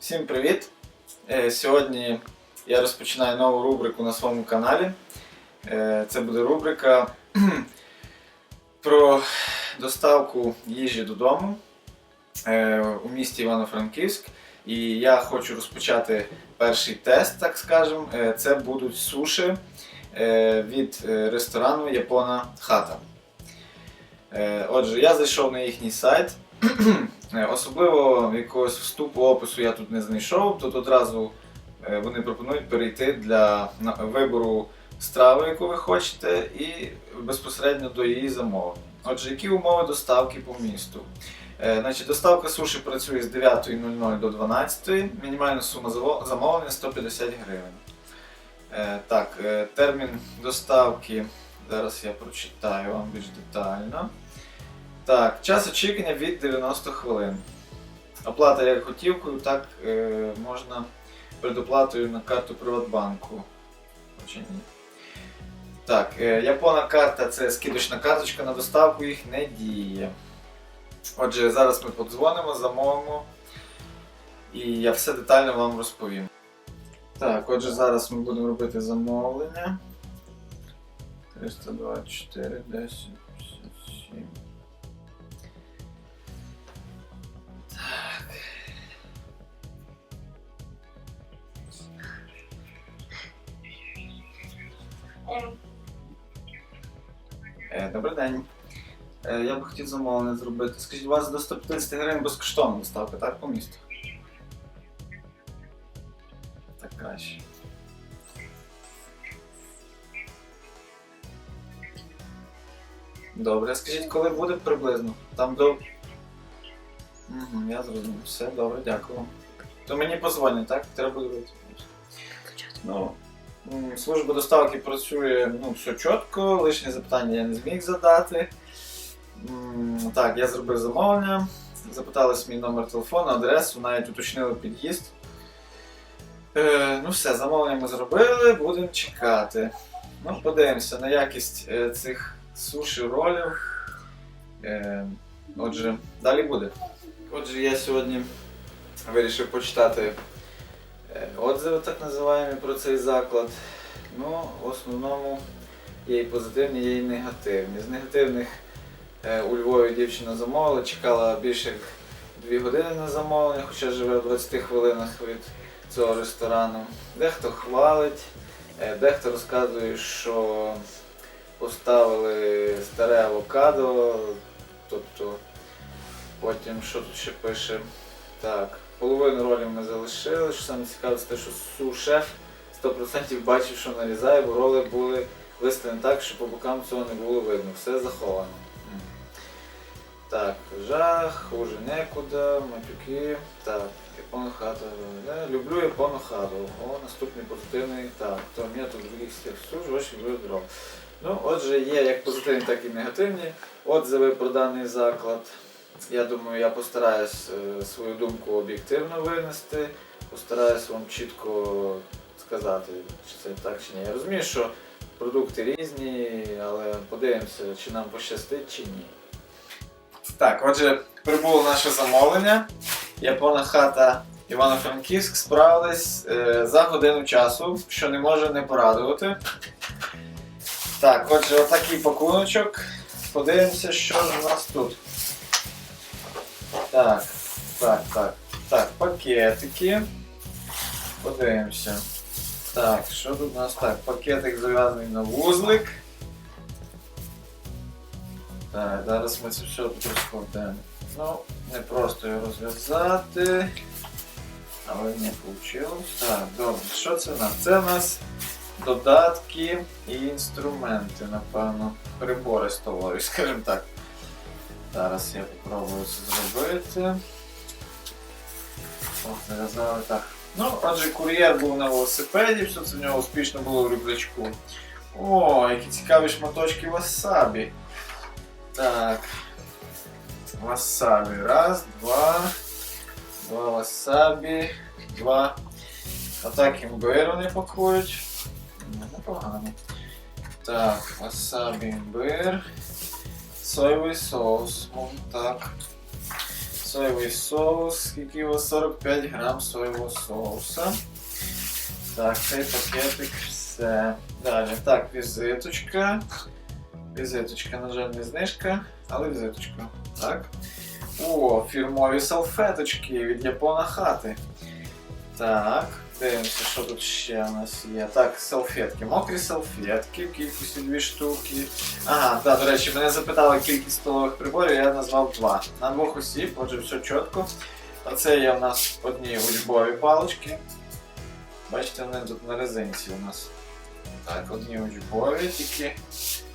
Всім привіт! Е, Сьогодні я розпочинаю нову рубрику на своєму каналі. Е, Це буде рубрика про доставку їжі додому е, у місті Івано-Франківськ. І я хочу розпочати перший тест, так скажемо. Це будуть суші від ресторану Япона Хата. Отже, я зайшов на їхній сайт. Е, Особливо якогось вступу опису я тут не знайшов. Тут одразу е, вони пропонують перейти для вибору страви, яку ви хочете, і безпосередньо до її замовлення. Отже, які умови доставки по місту? Е, Значить, доставка суші працює з 9.00 до 12.00, мінімальна сума замовлення 150 гривень. Так, термін доставки. Зараз я прочитаю вам більш детально. Так, час очікування від 90 хвилин. Оплата як готівкою, так е, можна предоплатою на карту Приватбанку. Чи ні? Так, е, япона карта це скидочна карточка на доставку їх не діє. Отже, зараз ми подзвонимо, замовимо і я все детально вам розповім. Так, отже, зараз ми будемо робити замовлення. 324, 10, 57. Добрий день. Е, Я б хотів замовлення зробити. Скажіть, у вас до 150 гривень безкоштовна доставка, так, по місту? Так краще. Добре, скажіть, коли буде приблизно? Там до. Угу, я зрозумів. Все, добре, дякую вам. То мені позвонять, так? Треба буде. Ну, служба доставки працює ну, все чітко, лишні запитання я не зміг задати. Так, я зробив замовлення, запитались мій номер телефону, адресу, навіть уточнили під'їзд. Е, ну все, замовлення ми зробили, будемо чекати. Ну, подивимося на якість е, цих суші ролів. Е, отже, далі буде. Отже, я сьогодні вирішив почитати отзиви, так називаємо, про цей заклад. Ну, в основному є і позитивні, є і негативні. З негативних е, у Львові дівчина замовила, чекала більше як 2 години на замовлення, хоча живе в 20 хвилинах від цього ресторану. Дехто хвалить, е, дехто розказує, що поставили старе авокадо, тобто потім що тут ще пише. Так, половину ролів ми залишили. Що саме цікаве, це те, що су-шеф 100% бачив, що нарізає, бо роли були виставлені так, що по бокам цього не було видно. Все заховано. М. Так, жах, хуже некуда, матюки. Так, япону хату. Да, люблю япону хату. О, наступний позитивний. Так, то метод других всіх суж, очень люблю дров. Ну, отже, є як позитивні, так і негативні отзиви про даний заклад. Я думаю, я постараюсь е, свою думку об'єктивно винести, постараюсь вам чітко сказати, чи це так чи ні. Я розумію, що продукти різні, але подивимося, чи нам пощастить, чи ні. Так, отже, прибуло наше замовлення. Япона хата Івано-Франківськ справились е, за годину часу, що не може не порадувати. Так, отже, отакий пакуночок. Подивимося, що ж у нас тут. Так, так, так. Так, пакетики. Подивимося. Так, що тут у нас так? Пакетик зав'язаний на вузлик. Так, зараз ми це все тут розкладемо. Ну, не просто його розв'язати. Але не вийшло. Так, добре. Що це в нас? Це в нас додатки і інструменти, напевно. Прибори столові, скажімо так. Зараз я спробую це зробити. О, зав'язали так. Ну, отже, кур'єр був на велосипеді, все це в нього успішно було в рюкзачку. О, які цікаві шматочки васабі. Так. Васабі. Раз, два. Два васабі. Два. Отак імбир вони пакують. Ну, Непогано. Так, васабі імбир. Соєвий соус. Так. Соєвий соус, скільки його 45 грам соєвого соуса. Так, цей пакетик, все. Далі. Так, візиточка. Візиточка, на жаль, не знижка, але візиточка. Так. О, фірмові салфеточки від Япона хати. Так, дивимося, що тут ще у нас є. Так, салфетки. Мокрі салфетки в кількості дві штуки. Ага, так, до речі, мене запитали кількість столових приборів, я назвав два. На двох осіб, отже, все чітко. Оце є у нас одні учбові палички. Бачите, вони тут на резинці у нас. Так, одні учбові тільки.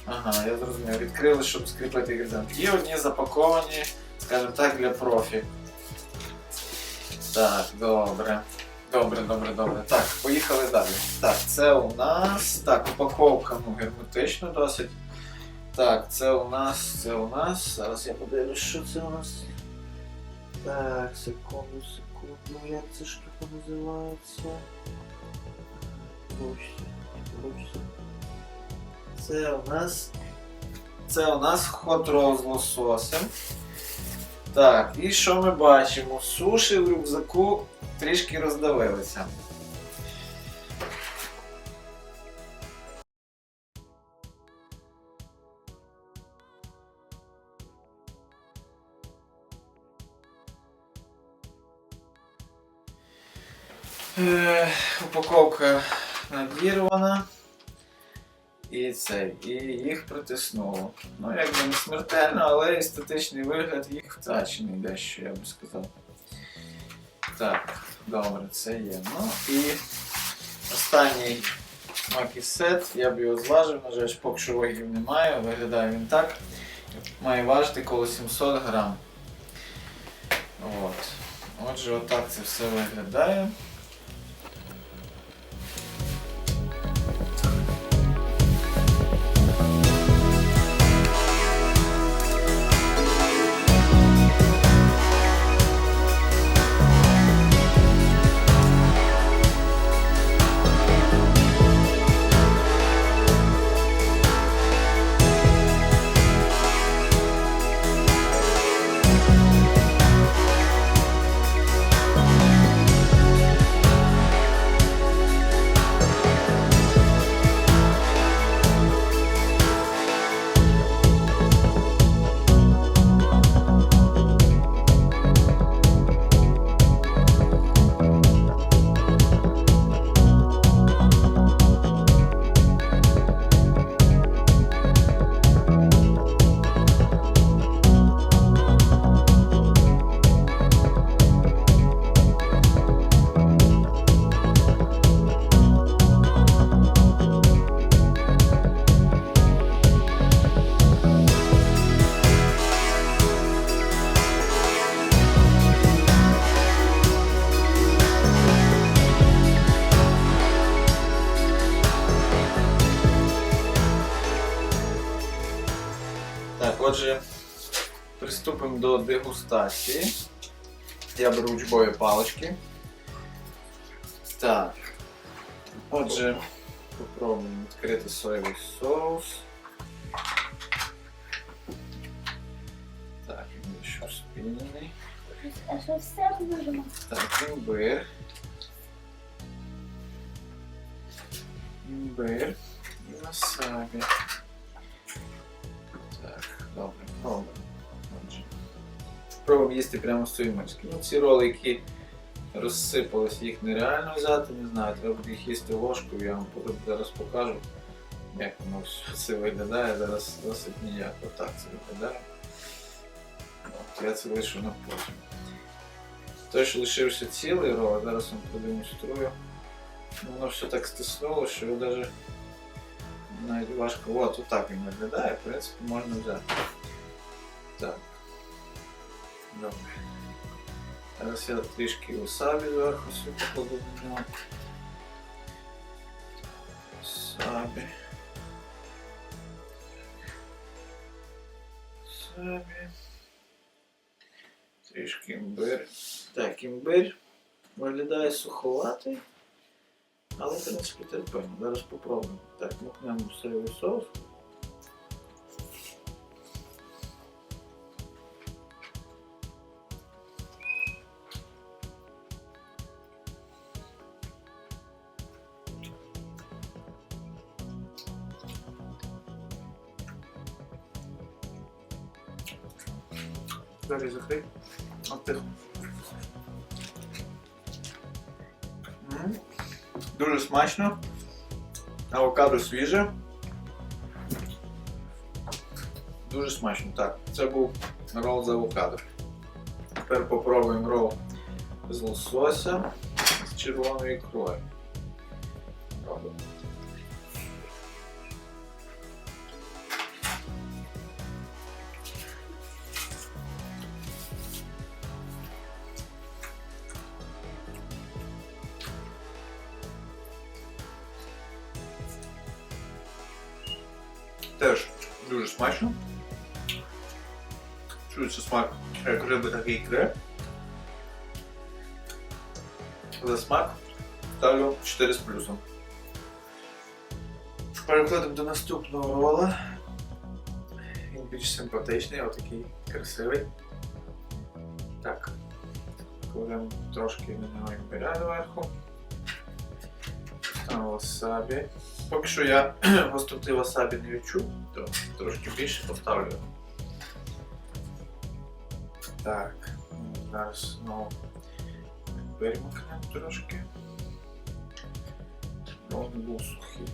Ага, я зрозумів. Відкрили, щоб скріпити резинки. І одні запаковані, скажімо так, для профі. Так, добре. Добре, добре, добре. Так, поїхали далі. Так, це у нас. Так, упаковка ну, герметично досить. Так, це у нас, це у нас. Зараз я подивлюсь, що це у нас. Так, секунду, секунду. Як ця штука називається? Це у нас. Це у нас хот-рол з лососем. Так, і що ми бачимо? Суші в рюкзаку трішки роздавилися. Е, упаковка надірвана. І цей, і їх притиснуло. Ну, якби не смертельно, але естетичний вигляд їх втрачений дещо, я би сказав. Так, добре, це є. Ну і останній макісет, я б його зважив, на жаль, поки що вагів немає, виглядає він так. Має важити коло 700 грам. От. Отже, отак це все виглядає. Приступимо до дегустації. Я беру учбові палички. Так. Отже, попробуємо відкрити соєвий соус. Так, він ще спінений. А що все можемо? Так, імбир. Імбир і васабі. Так, добре, пробуємо. Пробуємо їсти прямо з цієї миски. Ну, ці роли, які розсипались, їх нереально взяти, не знаю, треба буде їх їсти ложкою, я вам зараз покажу, як воно все це виглядає. Зараз досить ніяко так це виглядає. От, я це лишу на потім. Той, що лишився цілий рол, зараз вам продемонструю. Ну, Воно все так стиснуло, що його навіть навіть важко. От, отак він виглядає, в принципі, можна взяти. Так. Добре. Зараз я трішки васабі зверху сюди покладу на нього. Васабі. Васабі. Трішки імбир. Так, імбир виглядає суховатий, але в принципі терпимо. Зараз попробуємо. Так, мукнемо соєвий соус. Двері закрий. От тихо. Дуже смачно. Авокадо свіже. Дуже смачно, так. Це був рол з авокадо. Тепер попробуємо рол з лосося з червоною ікрою. Пробуємо. Смак як риби, так і ікри. За смак ставлю 4 з плюсом. Переходимо до наступного рола. Він більш симпатичний, отакий красивий. Так. Кладемо трошки на нього імбиря. Ставимо васабі. Поки що я гостроти васабі не відчув, то трошки більше поставлю. Так, зараз знову перемикнемо трошки. Ну, він був сухий.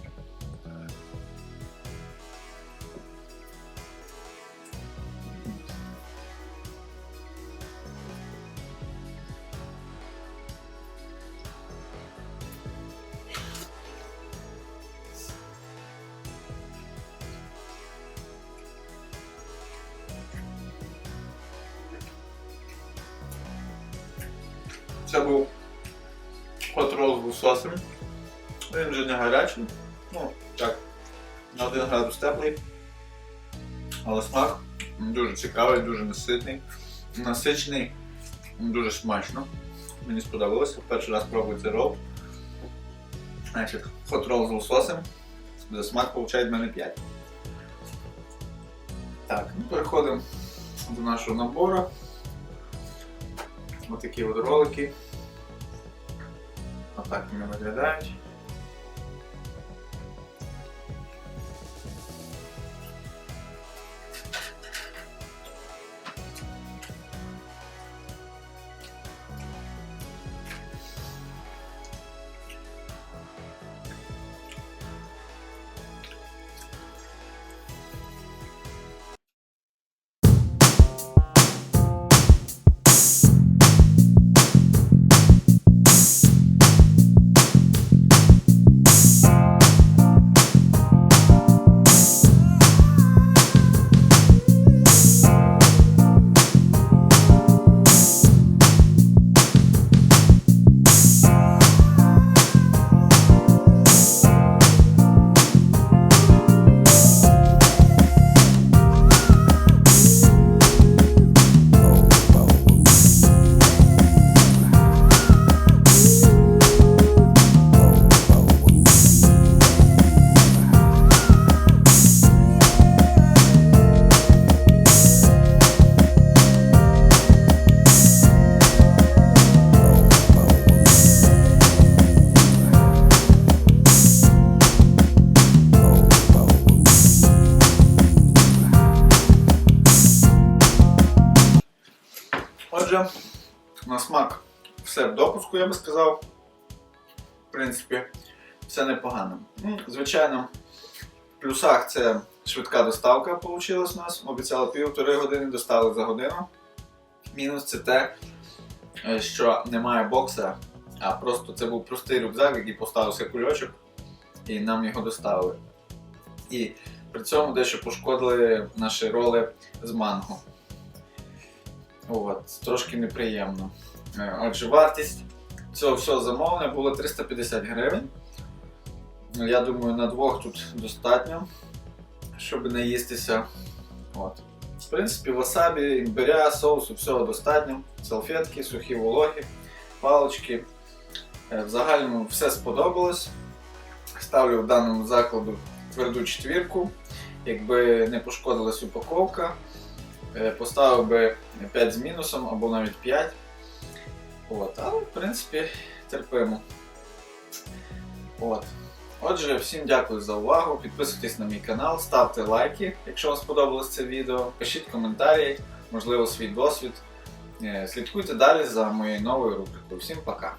Це був хот-рол з лососем. Він вже не гарячий. Ну, так, на 1 градус теплий. Але смак дуже цікавий, дуже наситний, насичений, дуже смачно. Мені сподобалося. Перший раз пробую цей рол. Значить, хот-рол з лососем. За смак виходить в мене 5. Так, ну переходимо до нашого набору. Ось такі от ролики. Отак вони виглядають. Отже, на смак все в допуску, я би сказав. В принципі, все непогано. Ну, Звичайно, в плюсах це швидка доставка вийшла у нас. Обіцяли півтори години, доставили за годину. Мінус це те, е, що немає бокса, а просто це був простий рюкзак, який поставився кульочок, і нам його доставили. І при цьому дещо пошкодили наші роли з манго. От, трошки неприємно. Е, Отже, вартість цього всього замовлення було 350 гривень. Я думаю, на двох тут достатньо, щоб наїстися. От. В принципі, васабі, імбиря, соусу, всього достатньо. Салфетки, сухі вологі, палички. Е, В загальному все сподобалось. Ставлю в даному закладу тверду четвірку. Якби не пошкодилась упаковка, поставив би 5 з мінусом або навіть 5. От, але в принципі терпимо. От. Отже, всім дякую за увагу. Підписуйтесь на мій канал, ставте лайки, якщо вам сподобалось це відео. Пишіть коментарі, можливо, свій досвід. Е, Слідкуйте далі за моєю новою рубрикою. Всім пока!